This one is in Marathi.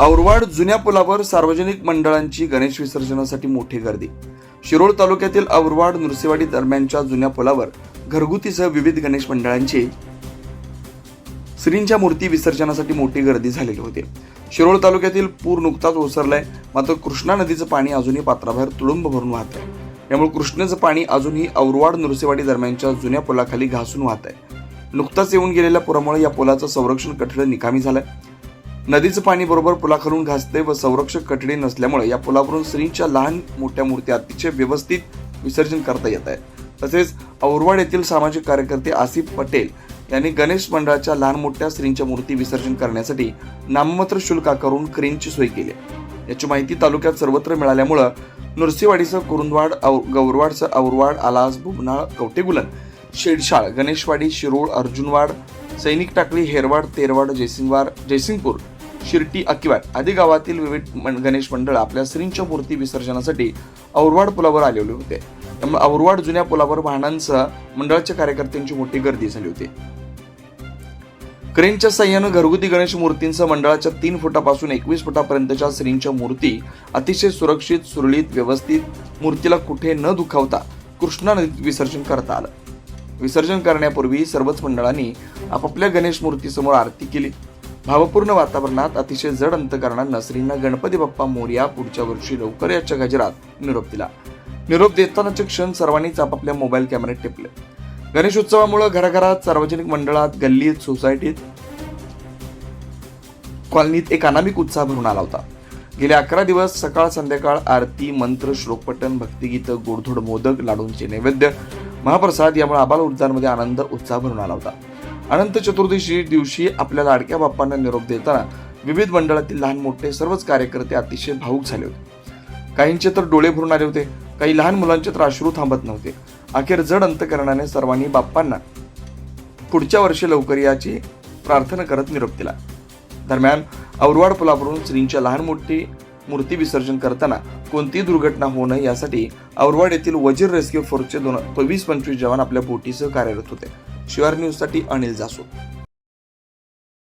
औरवाड जुन्या पुलावर सार्वजनिक मंडळांची गणेश विसर्जनासाठी मोठी गर्दी. शिरोळ तालुक्यातील औरवाड नृसेवाडी दरम्यानच्या जुन्या पुलावर घरगुतीसह विविध गणेश मंडळांची श्रींच्या मूर्ती विसर्जनासाठी मोठी गर्दी झालेली होती. शिरोळ तालुक्यातील पूर नुकताच ओसरलाय. मात्र कृष्णा नदीचं पाणी अजूनही पात्राबाहेर तुडुंब भरून वाहत आहे. त्यामुळे कृष्णेचं पाणी अजूनही औरवाड नृसेवाडी दरम्यानच्या जुन्या पुलाखाली घासून वाहत आहे. नुकताच येऊन गेलेल्या पुरामुळे या पुलाचं संरक्षण कठडं निकामी झालंय. नदीचं पाणी बरोबर पुलाखालून घासते व संरक्षक कठडी नसल्यामुळे या पुलावरून श्रींच्या लहान मोठ्या मूर्ती अतिशय व्यवस्थित विसर्जन करता येत आहे. तसेच औरवाड येथील सामाजिक कार्यकर्ते आसिफ पटेल यांनी गणेश मंडळाच्या लहान मोठ्या श्रींच्या मूर्ती विसर्जन करण्यासाठी नाममात्र शुल्क आकारून क्रेनची सोय केली याची माहिती तालुक्यात सर्वत्र मिळाल्यामुळं नृसिंहवाडीसह कुरुंदवाड औ- गौरवाडसह औरवाड आलास बुबनाळ कवटेगुलन शेडशाळ गणेशवाडी शिरोळ अर्जुनवाड सैनिक टाकळी हेरवाड तेरवाड जयसिंगवार जयसिंगपूर शिर्टी अकिवाड आदी गावातील विविध गणेश मंडळ आपल्या श्रींच्या मूर्ती विसर्जनासाठी औरवाड पुलावर आलेले होते. त्यामुळे औरवाड जुन्या पुलावर वाहनांसह मंडळाच्या कार्यकर्त्यांची मोठी गर्दी झाली होती. क्रेनच्या साह्यानं घरगुती गणेश मूर्तींसह मंडळाच्या तीन फुटापासून एकवीस फुटापर्यंतच्या श्रींच्या मूर्ती अतिशय सुरक्षित सुरळीत व्यवस्थित मूर्तीला कुठे न दुखावता कृष्णा नदीत विसर्जन करता आलं. विसर्जन करण्यापूर्वी सर्वच मंडळांनी आपापल्या गणेश मूर्तीसमोर आरती केली. भावपूर्ण वातावरणात अतिशय जड अंतकरणात श्रींना गणपती बाप्पा मोर्या पुढच्या वर्षी लवकर याच्या गजरात निरोप दिला. निरोप देतानाचे क्षण सर्वांनीच आपापल्या मोबाईल कॅमेऱ्यात टिपले. गणेशोत्सवामुळे घराघरात सार्वजनिक मंडळात गल्लीत सोसायटीत कॉलनीत एक अनामिक उत्साह भरून आला होता. गेले अकरा दिवस सकाळ संध्याकाळ आरती मंत्र श्लोकपठण भक्तिगीतं गोडधोड मोदक लाडूंचे नैवेद्य महाप्रसाद यामुळे आबाल ऊर्जांमध्ये आनंद उत्साह भरून आला होता. अनंत चतुर्दशी दिवशी आपल्या लाडक्या बाप्पांना निरोप देताना विविध मंडळातील लहान मोठे सर्वच कार्यकर्ते अतिशय भावुक झाले होते. काहींचे तर डोळे भरून आले होते काही लहान मुलांचे तर अश्रू थांबत नव्हते. अखेर जड अंतकरणाने सर्वांनी बाप्पांना पुढच्या वर्षी लवकर याची प्रार्थना करत निरोप दिला. दरम्यान औरवाड पुलावरून श्रींच्या लहान मोठी मूर्ती विसर्जन करताना कोणतीही दुर्घटना होऊ नये यासाठी औरवाड येथील वजीर रेस्क्यू फोर्सचे दोन वीस पंचवीस जवान आपल्या बोटीसह कार्यरत होते. शिवार न्यूजसाठी अनिल जासू.